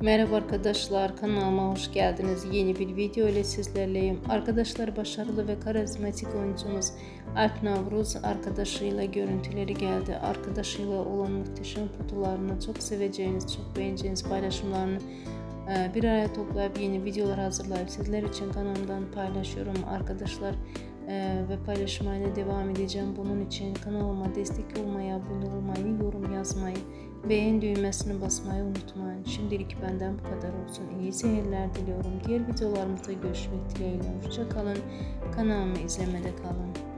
Merhaba arkadaşlar kanalıma hoş geldiniz. Yeni bir video ile sizlerleyim. Arkadaşlar başarılı ve karizmatik oyuncumuz Alp Navruz arkadaşıyla görüntüleri geldi. Arkadaşıyla olan muhteşem fotolarını çok seveceğiniz, çok beğeneceğiniz paylaşımlarını e, bir araya toplayıp yeni videolar hazırlayıp sizler için kanalımdan paylaşıyorum arkadaşlar. E, ve paylaşmaya devam edeceğim. Bunun için kanalıma destek olmayı, abone olmayı, yorum yazmayı, beğen düğmesini basmayı unutmayın. Şimdilik benden bu kadar olsun. İyi seyirler diliyorum. Diğer videolarımızda görüşmek dileğiyle. Hoşça kalın. Kanalımı izlemede kalın.